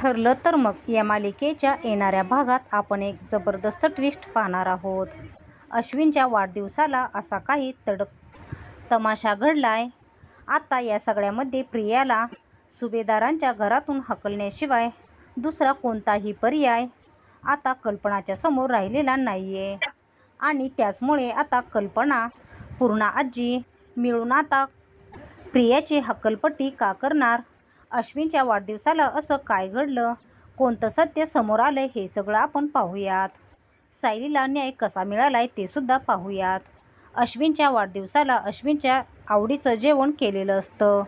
ठरलं तर मग या मालिकेच्या येणाऱ्या भागात आपण एक जबरदस्त ट्विस्ट पाहणार आहोत. अश्विनच्या वाढदिवसाला असा काही तडक तमाशा घडलाय. आता या सगळ्यामध्ये प्रियाला सुभेदारांच्या घरातून हकलण्याशिवाय दुसरा कोणताही पर्याय आता कल्पनाच्या समोर राहिलेला नाही आहे आणि त्याचमुळे आता कल्पना पूर्ण आजी मिळून आता प्रियाची हक्कलपट्टी का करणार? अश्विनच्या वाढदिवसाला असं काय घडलं? कोणतं सत्य समोर आलं हे सगळं आपण पाहूयात. सायलीला न्याय कसा मिळालाय ते सुद्धा पाहूयात. अश्विनच्या वाढदिवसाला अश्विनच्या आवडीचं जेवण केलेलं असतं.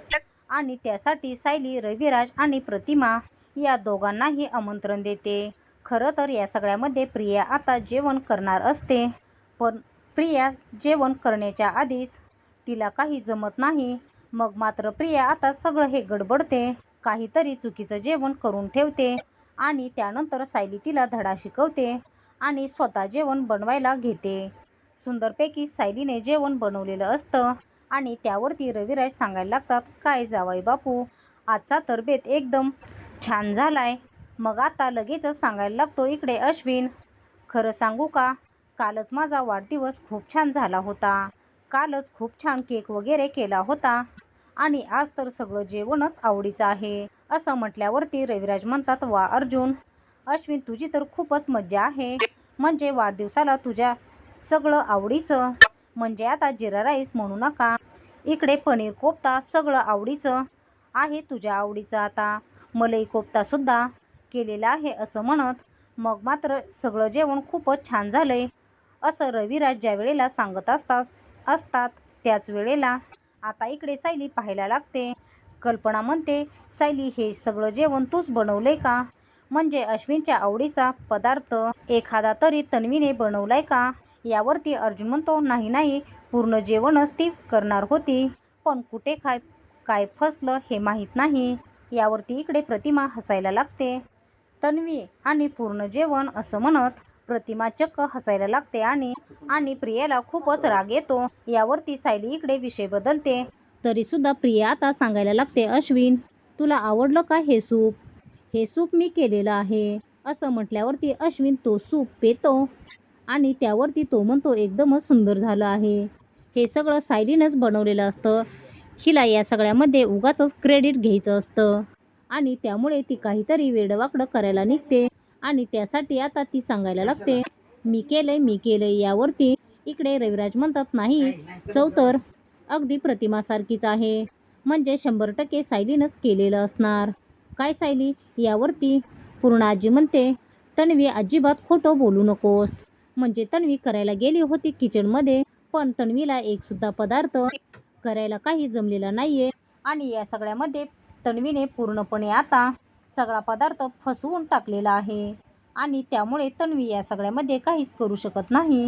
आणि त्यासाठी सायली रविराज आणि प्रतिमा या दोघांनाही आमंत्रण देते. खरं तर या सगळ्यामध्ये प्रिया आता जेवण करणार असते. पण प्रिया जेवण करण्याच्या आधीच तिला काही जमत नाही. मग मात्र प्रिया आता सगळं हे गडबडते. काहीतरी चुकीचं जेवण करून ठेवते आणि त्यानंतर सायली तिला धडा शिकवते आणि स्वतः जेवण बनवायला घेते. सुंदरपैकी सायलीने जेवण बनवलेलं असतं आणि त्यावरती रविराज सांगायला लागतात काय जावाई बापू आजचा तरबेत एकदम छान झालाय. मग आता लगेचच सांगायला लागतो इकडे अश्विन खरं सांगू का? कालच माझा वाढदिवस खूप छान झाला होता. कालच खूप छान केक वगैरे केला होता. आणि आज तर सगळं जेवणच आवडीचं आहे असं म्हटल्यावरती रविराज म्हणतात वा अर्जुन अश्विन तुझी तर खूपच मज्जा आहे. म्हणजे वाढदिवसाला तुझ्या सगळं आवडीचं. म्हणजे आता जिरा राईस म्हणू नका. इकडे पनीर कोफ्ता सगळं आवडीचं आहे तुझ्या आवडीचं आता. मलई कोफ्तासुद्धा केलेला आहे असं म्हणत मग मात्र सगळं जेवण खूपच छान झालंय असं रविराज ज्या वेळेला सांगत असतात असतात त्याच वेळेला आता इकडे सायली पाहायला लागते. कल्पना म्हणते सायली हे सगळं जेवण तूच बनवलंय का? म्हणजे अश्विनच्या आवडीचा पदार्थ एखादा तरी तन्वीने बनवलाय का? यावरती अर्जुन म्हणतो नाही नाही पूर्ण जेवणच ती करणार होती. पण कुठे काय काय फसलं हे माहीत नाही. यावरती इकडे प्रतिमा हसायला लागते. तन्वी आणि पूर्ण जेवण असं म्हणत प्रतिमा चक्क हसायला लागते आणि आणि प्रियाला खूपच राग येतो. यावरती सायली इकडे विषय बदलते. तरी सुद्धा प्रिया आता सांगायला लागते अश्विन तुला आवडलं का हे सूप? हे सूप मी केलेलं आहे. असं म्हटल्यावरती अश्विन तो सूप पेतो आणि त्यावरती तो म्हणतो एकदमच सुंदर झालं आहे. हे सगळं सायलीनंच बनवलेलं असतं. हिला या सगळ्यामध्ये उगाचच क्रेडिट घ्यायचं असतं. आणि त्यामुळे ती काहीतरी वेडवाकडं करायला निघते आणि त्यासाठी आता ती सांगायला लागते मी केलंय मी केलंय यावरती इकडे रविराज म्हणतात नाही चौतर अगदी प्रतिमासारखीच आहे. म्हणजे शंभर टक्के सायलीनंच केलेलं असणार. काय सायली? यावरती पूर्ण आजी म्हणते तन्वी अजिबात खोटं बोलू नकोस. म्हणजे तन्वी करायला गेली होती किचनमध्ये पण तन्वीला एकसुद्धा पदार्थ करायला काही जमलेला नाही आहे आणि या सगळ्यामध्ये तन्वीने पूर्णपणे आता सगळा पदार्थ फसवून टाकलेला आहे. आणि त्यामुळे तन्वी या सगळ्यामध्ये काहीच करू शकत नाही.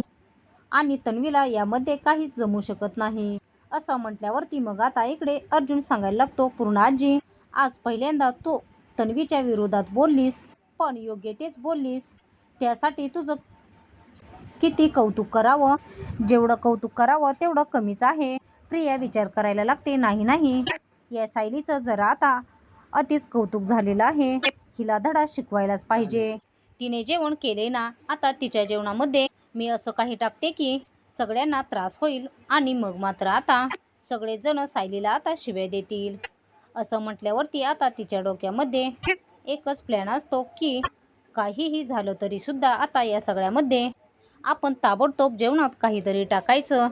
आणि तन्वीला यामध्ये काहीच जमू शकत नाही. असं म्हटल्यावरती मग आता इकडे अर्जुन सांगायला लागतो पूर्ण आजी आज पहिल्यांदा तो तन्वीच्या विरोधात बोललीस पण योग्य तेच बोललीस. त्यासाठी तुझं किती कौतुक करावं? जेवढं कौतुक करावं तेवढं कमीच आहे. प्रिया विचार करायला लागते नाही नाही. या सायलीचं जरा आता अतिच कौतुक झालेलं आहे. हिला धडा शिकवायलाच पाहिजे. तिने जेवण केले ना आता तिच्या जेवणामध्ये मी असं काही टाकते की सगळ्यांना त्रास होईल आणि मग मात्र आता सगळेजण सायलीला आता शिव्या देतील. असं म्हटल्यावरती आता तिच्या डोक्यामध्ये एकच प्लॅन असतो की काहीही झालं तरी सुद्धा आता या सगळ्यामध्ये आपण ताबडतोब जेवणात काहीतरी टाकायचं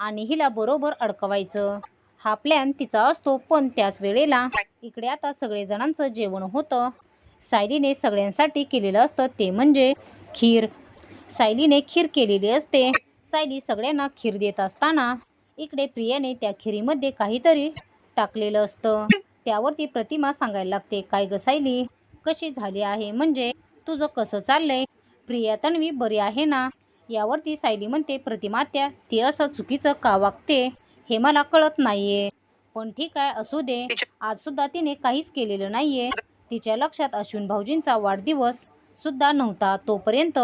आणि हिला बरोबर अडकवायचं. हा प्लॅन तिचा असतो पण त्याच वेळेला इकडे आता सगळेजणांचं जेवण होतं. सायलीने सगळ्यांसाठी केलेलं असतं ते म्हणजे खीर. सायलीने खीर केलेली असते. सायली सगळ्यांना खीर देत असताना इकडे प्रियाने त्या खिरीमध्ये काहीतरी टाकलेलं असतं. त्यावरती प्रतिमा सांगायला लागते काय ग सायली कशी झाली आहे? म्हणजे तुझं कसं चाललंय? प्रिया तन्वी बरी आहे ना? यावरती सायली म्हणते प्रतिमा त्या ती असं चुकीचं का वागते? हे मला कळत नाहीये. पण ठीक आहे असू दे. आज सुद्धा तिने काहीच केलेलं नाहीये. तिच्या लक्षात अश्विन भाऊजींचा वाढदिवस सुद्धा नव्हता. तोपर्यंत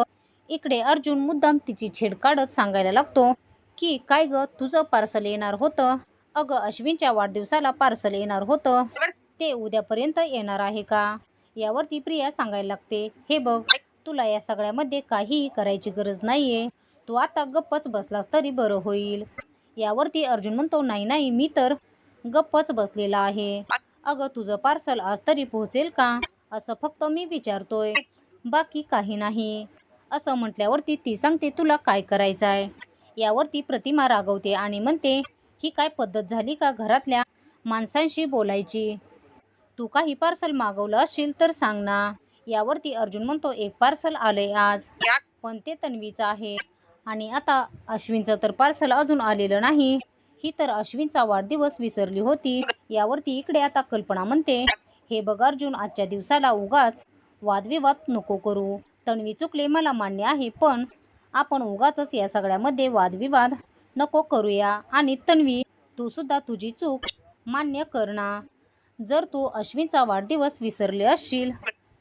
इकडे अर्जुन मुद्दाम तिची छेड काढत सांगायला लागतो की काय ग तुझं पार्सल येणार होतं? अगं अश्विनच्या वाढदिवसाला पार्सल येणार होतं. ते उद्यापर्यंत येणार आहे का? यावरती प्रिया सांगायला लागते. हे बघ तुला या सगळ्यामध्ये काहीही करायची गरज नाहीये. तू आता गप्पच बसलास तरी बरं होईल. यावरती अर्जुन म्हणतो नाही नाही मी तर गप्पच बसलेला आहे. अगं तुझं पार्सल आज तरी पोहोचेल का? असं फक्त मी विचारतोय. बाकी काही नाही. असं म्हटल्यावरती ती सांगते तुला काय करायचं आहे यावरती प्रतिमा रागवते आणि म्हणते ही काय पद्धत झाली का घरातल्या माणसांशी बोलायची? तू काही पार्सल मागवलं असशील तर सांग ना. यावरती अर्जुन म्हणतो एक पार्सल आलंय आज. पण ते तन्वीचं आहे. आणि आता अश्विनचं तर पार्सल अजून आलेलं नाही. ही तर अश्विनचा वाढदिवस विसरली होती. यावरती इकडे आता कल्पना म्हणते हे बघ अर्जुन आजच्या दिवसाला उगाच वादविवाद नको करू. तन्वी चुकले मला मान्य आहे पण आपण उगाचच या सगळ्यामध्ये वादविवाद नको करूया. आणि तन्वी तू सुद्धा तुझी चूक मान्य कर ना. जर तू अश्विनचा वाढदिवस विसरले असशील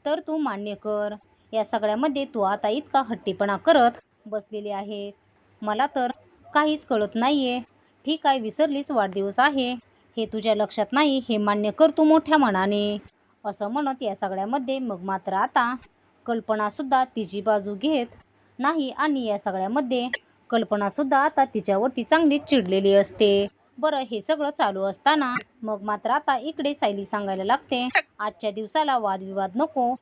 तर तू मान्य कर. या सगळ्यामध्ये तू आता इतका हट्टीपणा करत बसलेली आहेस. मला तर काहीच कळत नाहीये. ठीक आहे विसरलीस वाढदिवस आहे? हे तुझ्या लक्षात नाही हे मान्य कर तू मोठ्या मनाने. असं म्हणत या सगळ्यामध्ये मग मात्र आता कल्पनासुद्धा तिची बाजू घेत नाही आणि या सगळ्यामध्ये कल्पनासुद्धा आता तिच्यावरती चांगली चिडलेली असते. बरं हे सगळं चालू असताना मग मात्र आता इकडे सायली सांगायला लागते आजच्या दिवसाला वादविवाद नको.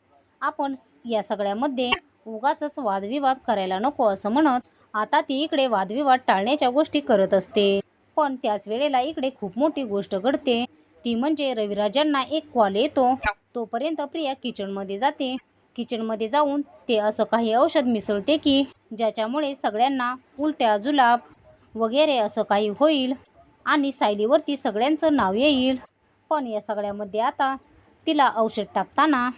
आपण या सगळ्यामध्ये उगाचच वादविवाद करायला नको असं म्हणत आता ती इकडे वादविवाद टाळण्याच्या गोष्टी करत असते. पण त्याच वेळेला इकडे खूप मोठी गोष्ट घडते. ती म्हणजे रविराजांना एक कॉल येतो. तोपर्यंत प्रिया किचनमध्ये जाते. किचनमध्ये जाऊन ते असं काही औषध मिसळते की ज्याच्यामुळे सगळ्यांना उलट्या जुलाब वगैरे असं काही होईल आणि सायलीवरती सगळ्यांचं नाव येईल. पण या सगळ्यामध्ये आता तिला औषध टाकताना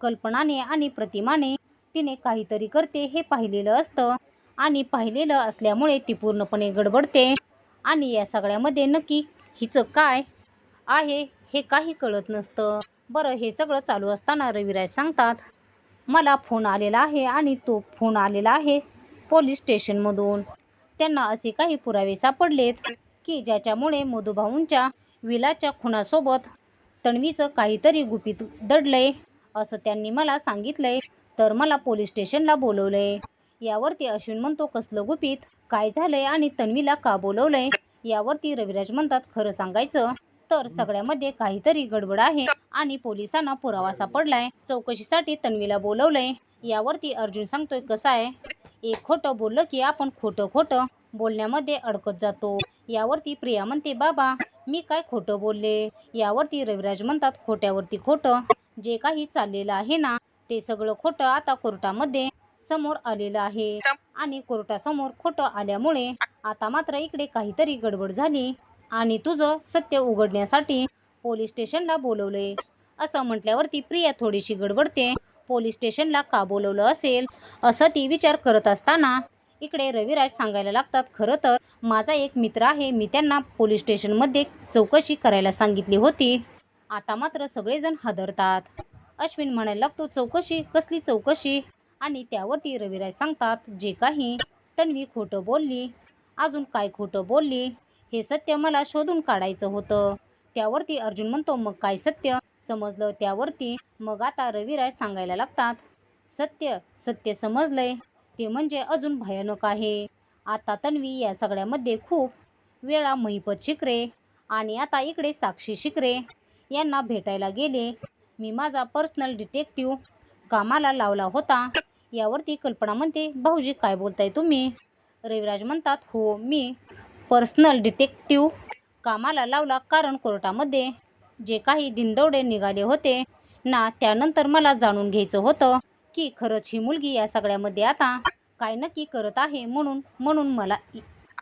कल्पनाने आणि प्रतिमाने तिने काहीतरी करते हे पाहिलेलं असतं. आणि पाहिलेलं असल्यामुळे ती पूर्णपणे गडबडते. आणि या सगळ्यामध्ये नक्की हिचं काय आहे हे काही कळत नसतं. बरं हे सगळं चालू असताना रविराज सांगतात मला फोन आलेला आहे आणि तो फोन आलेला आहे पोलीस स्टेशनमधून. त्यांना असे काही पुरावे सापडलेत की ज्याच्यामुळे मधुभाऊंच्या विलाच्या खुणासोबत तणवीचं काहीतरी गुपित दडलंय. असं त्यांनी मला सांगितलंय तर मला पोलीस स्टेशनला बोलवलंय. यावरती अश्विन म्हणतो कसलं गुपित? काय झालंय आणि तन्वीला का बोलवलंय? यावरती रविराज म्हणतात खरं सांगायचं तर सगळ्यामध्ये काहीतरी गडबड आहे आणि पोलिसांना पुरावा सापडलाय. चौकशीसाठी तन्वीला बोलवलंय. यावरती अर्जुन सांगतोय कसं आहे? एक खोटं बोललं की आपण खोटं खोटं बोलण्यामध्ये अडकत जातो. यावरती प्रिया म्हणते बाबा मी काय खोटं बोलले? यावरती रविराज म्हणतात खोट्यावरती खोटं. जे काही चाललेलं आहे ना ते सगळं खोटं आता कोर्टामध्ये समोर आलेलं आहे. आणि कोर्टासमोर खोटं आल्यामुळे आता मात्र इकडे काहीतरी गडबड झाली आणि तुझं सत्य उघडण्यासाठी पोलीस स्टेशनला बोलवलंय. असं म्हटल्यावरती प्रिया थोडीशी गडबडते. पोलीस स्टेशनला का बोलवलं असेल? असं ती विचार करत असताना इकडे रविराज सांगायला लागतात खरं तर माझा एक मित्र आहे. मी त्यांना पोलीस स्टेशनमध्ये चौकशी करायला सांगितली होती. आता मात्र सगळेजण हादरतात. अश्विन म्हणायला लागतो चौकशी? कसली चौकशी? आणि त्यावरती रविराय सांगतात जे काही तन्वी खोटं बोलली अजून काय खोटं बोलली हे सत्य मला शोधून काढायचं होतं. त्यावरती अर्जुन म्हणतो मग काय सत्य? समजलं त्यावरती. मग आता रविराय सांगायला लागतात सत्य सत्य समजलंय. ते म्हणजे अजून भयानक आहे. आता तन्वी या सगळ्यामध्ये खूप वेळा महिपत शिकरे आणि आता इकडे साक्षी शिकरे. यांना भेटायला गेले. मी माझा पर्सनल डिटेक्टिव्ह कामाला लावला होता. यावरती कल्पना म्हणते भाऊजी काय बोलताय तुम्ही? रविराज म्हणतात हो मी पर्सनल डिटेक्टिव्ह कामाला लावला कारण कोर्टामध्ये. जे काही दिनदौडे निघाले होते ना त्यानंतर मला जाणून घ्यायचं होतं की खरंच ही मुलगी या सगळ्यामध्ये आता काय नक्की करत आहे म्हणून म्हणून मला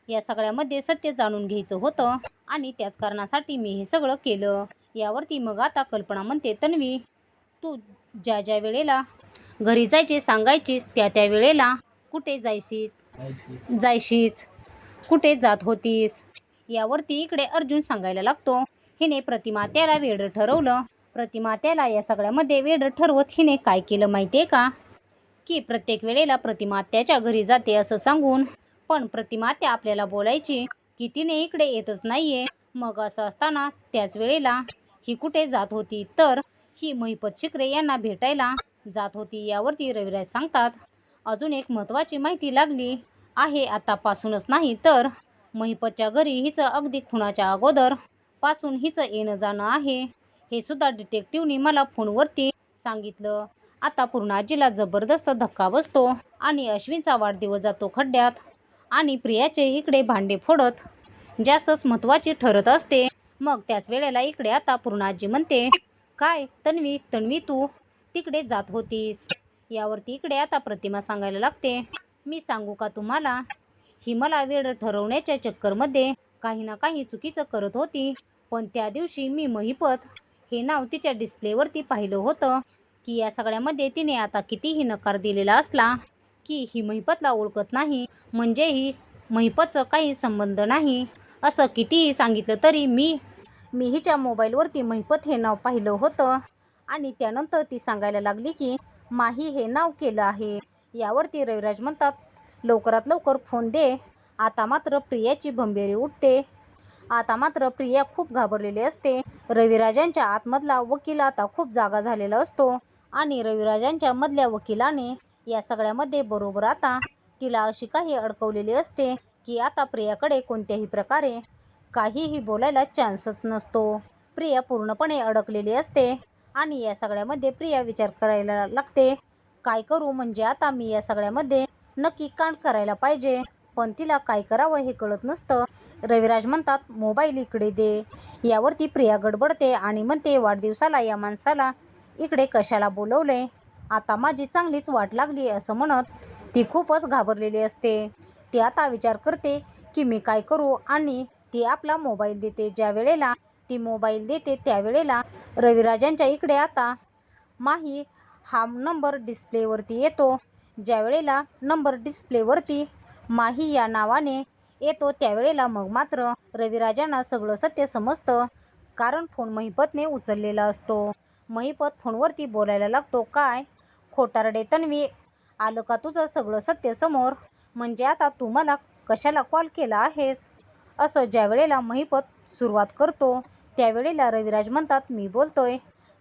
या सगळ्यामध्ये सत्य जाणून घ्यायचं होतं आणि त्याच कारणासाठी मी हे सगळं केलं. यावरती मग आता कल्पना म्हणते तन्वी तू ज्या ज्या वेळेला घरी जायचे सांगायचीस त्या त्या वेळेला कुठे जायसीस जायशीच कुठे जात होतीस? यावरती इकडे अर्जुन सांगायला लागतो. हिने प्रतिमा त्याला वेडं ठरवलं. प्रतिमा त्याला या सगळ्यामध्ये वेडं ठरवत हिने काय केलं माहिती आहे का? की प्रत्येक वेळेला प्रतिमा त्याच्या घरी जाते असं सांगून पण प्रतिमा त्या आपल्याला बोलायची की तिने इकडे येतच नाहीये. मग असं असताना त्याच वेळेला ही कुठे जात होती? तर ही महिपत शिकरे यांना भेटायला जात होती यावरती रविराज सांगतात अजून एक महत्त्वाची माहिती लागली आहे आतापासूनच नाही तर महिपतच्या घरी हिचं अगदी खुणाच्या अगोदरपासून हिचं येणं जाणं आहे. हे सुद्धा डिटेक्टिव्हनी मला फोनवरती सांगितलं. आता पूर्णाजीला जबरदस्त धक्का बसतो आणि अश्विनचा वाढदिवस जातो खड्ड्यात आणि प्रियाचे इकडे भांडे फोडत जास्तच महत्त्वाची ठरत असते. मग त्याच वेळेला इकडे आता पूर्णाजी म्हणते काय तन्वी तन्वी तू तिकडे जात होतीस. यावरती इकडे आता प्रतिमा सांगायला लागते. मी सांगू का तुम्हाला? ही मला वेळ ठरवण्याच्या चक्करमध्ये काही ना काही चुकीचं करत होती. पण त्या दिवशी मी महिपत हे नाव तिच्या डिस्प्लेवरती पाहिलं होतं की या सगळ्यामध्ये तिने आता कितीही नकार दिलेला असला की ही महिपतला ओळखत नाही. म्हणजे ही महिपतचं काही संबंध नाही. असं कितीही सांगितलं तरी मी मी हिच्या मोबाईलवरती महिपत हे नाव पाहिलं होतं. आणि त्यानंतर ती सांगायला लागली की माही हे नाव केलं आहे. यावरती रविराज म्हणतात लवकरात लवकर फोन दे. आता मात्र प्रियाची भंबेरी उठते. आता मात्र प्रिया खूप घाबरलेली असते. रविराजांच्या आतमधला वकील आता खूप जागा झालेला असतो आणि रविराजांच्या मधल्या वकिलाने या सगळ्यामध्ये बरोबर आता. तिला अशी काही अडकवलेली असते की आता प्रियाकडे कोणत्याही प्रकारे काहीही बोलायला चान्सच नसतो. प्रिया पूर्णपणे अडकलेली असते. आणि या सगळ्यामध्ये प्रिया विचार करायला लागते. काय करू म्हणजे आता मी या सगळ्यामध्ये नक्की कांड करायला पाहिजे. पण तिला काय करावं हे कळत नसतं. रविराज म्हणतात मोबाईल इकडे दे. यावरती प्रिया गडबडते आणि म्हणते वाढदिवसाला या माणसाला इकडे कशाला बोलवले? आता माझी चांगलीच वाट लागली असं म्हणत ती खूपच घाबरलेली असते. ती आता विचार करते की मी काय करू आणि ती आपला मोबाईल देते ज्या वेळेला ती मोबाईल देते त्यावेळेला रविराजांच्या इकडे आता माही हा नंबर डिस्प्लेवरती येतो. ज्यावेळेला नंबर डिस्प्लेवरती माही या नावाने येतो त्यावेळेला मग मात्र रविराजांना सगळं सत्य समजतं. कारण फोन महिपतने उचललेला असतो. महिपत फोनवरती बोलायला लागतो काय? खोटारडे तन्वी आलं का तुझं सगळं सत्य समोर? म्हणजे आता तू मला कशाला कॉल केला आहेस? असं ज्यावेळेला महिपत सुरुवात करतो त्यावेळेला रविराज म्हणतात मी बोलतोय.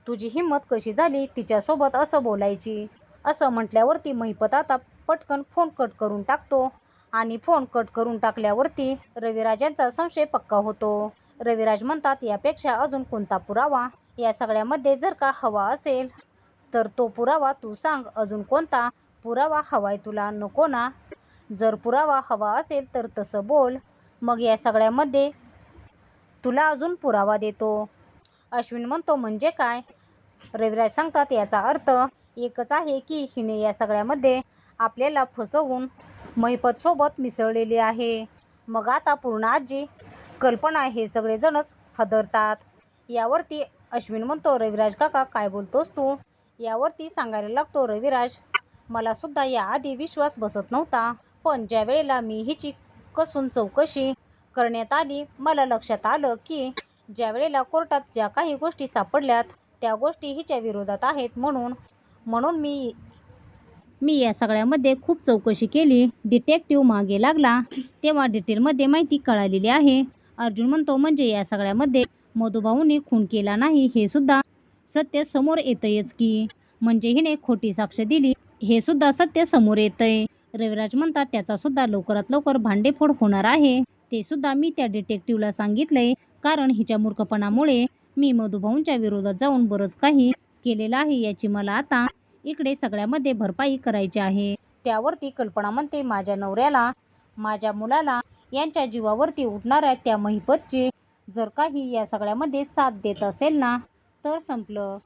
तुझी हिंमत कशी झाली तिच्यासोबत असं बोलायची? असं म्हटल्यावरती महिपत आता पटकन फोन कट करून टाकतो. आणि फोन कट करून टाकल्यावरती रविराजांचा संशय पक्का होतो. रविराज म्हणतात यापेक्षा अजून कोणता पुरावा? या सगळ्यामध्ये जर का हवा असेल तर तो पुरावा तू सांग. अजून कोणता पुरावा हवाय तुला? नको ना. जर पुरावा हवा असेल तर तसं बोल. मग या सगळ्यामध्ये तुला अजून पुरावा देतो. अश्विन म्हणतो म्हणजे काय? रविराज सांगतात याचा अर्थ एकच आहे की हिने या सगळ्यामध्ये आपल्याला फसवून महिपतसोबत मिसळलेली आहे. मग आता पूर्ण आजी कल्पना हे सगळेजणच हदरतात. यावरती अश्विन म्हणतो रविराज काका काय बोलतोस तू? यावरती सांगायला लागतो रविराज मला सुद्धा याआधी विश्वास बसत नव्हता. पण ज्या वेळेला मी हिची कसून चौकशी करण्यात आली. मला लक्षात आलं की ज्या वेळेला कोर्टात ज्या काही गोष्टी सापडल्यात त्या गोष्टी हिच्या विरोधात आहेत म्हणून म्हणून मी मी या सगळ्यामध्ये खूप चौकशी केली. डिटेक्टिव्ह मागे लागला. तेव्हा डिटेलमध्ये माहिती कळालेली आहे. अर्जुन म्हणतो म्हणजे या सगळ्यामध्ये मधुभाऊंनी खून केला नाही हे सुद्धा सत्य समोर येतंयच की. म्हणजे हिने खोटी साक्ष दिली हे सुद्धा सत्य समोर येतंय. रविराज म्हणतात त्याचा सुद्धा लवकरात लवकर भांडेफोड होणार आहे. ते सुद्धा मी त्या डिटेक्टिव्हला सांगितलंय. कारण हिच्या मूर्खपणामुळे मी मधुभाऊंच्या विरोधात जाऊन बरंच काही केलेलं आहे याची मला आता इकडे सगळ्यामध्ये भरपाई करायची आहे. त्यावरती कल्पना म्हणते माझ्या नवऱ्याला माझ्या मुलाला यांच्या जीवावरती उठणाऱ्या त्या महिपतची जर काही या सगळ्यामध्ये साथ देत असेल ना तर संपलं.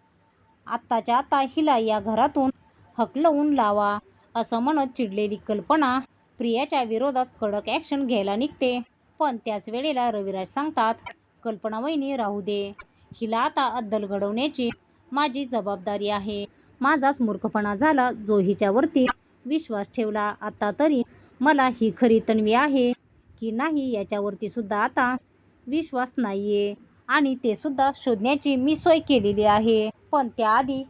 आत्ताच्या आता हिला या घरातून हकलवून लावा असं म्हणत चिडलेली कल्पना प्रियाच्या विरोधात कडक ॲक्शन घ्यायला निघते. पण त्याच वेळेला रविराज सांगतात कल्पना वहिनी राहू दे. हिला आता अद्दल घडवण्याची माझी जबाबदारी आहे. माझाच मूर्खपणा झाला जो हिच्यावरती विश्वास ठेवला. आता तरी मला ही खरी तन्वी आहे की नाही याच्यावरती सुद्धा आता विश्वास नाही आहे आणि ते सुद्धा शोधण्याची मी सोय केलेली आहे. पण त्याआधी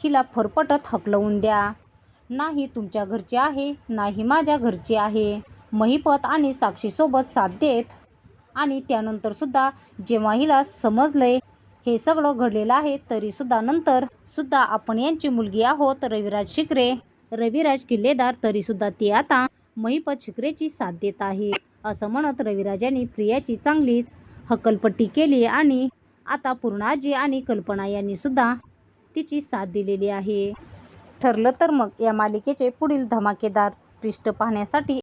हिला फरफटत हकलवून द्या. नाही तुमच्या घरची आहे नाही माझ्या घरची आहे. महिपत आणि साक्षीसोबत साथ देत आणि त्यानंतरसुद्धा जेव्हा हिला समजले हे सगळं घडलेलं आहे तरीसुद्धा नंतर सुद्धा आपण यांची मुलगी आहोत रविराज शिकरे रविराज किल्लेदार तरीसुद्धा ती आता महिपत शिकरेची साथ देत आहे असं म्हणत रविराजांनी प्रियाची चांगलीच हकलपट्टी केली आणि आता पूर्णाजी आणि कल्पना यांनी सुद्धा तिची साथ दिलेली आहे. ठरलं तर मग या मालिकेचे पुढील धमाकेदार पृष्ठ पाहण्यासाठी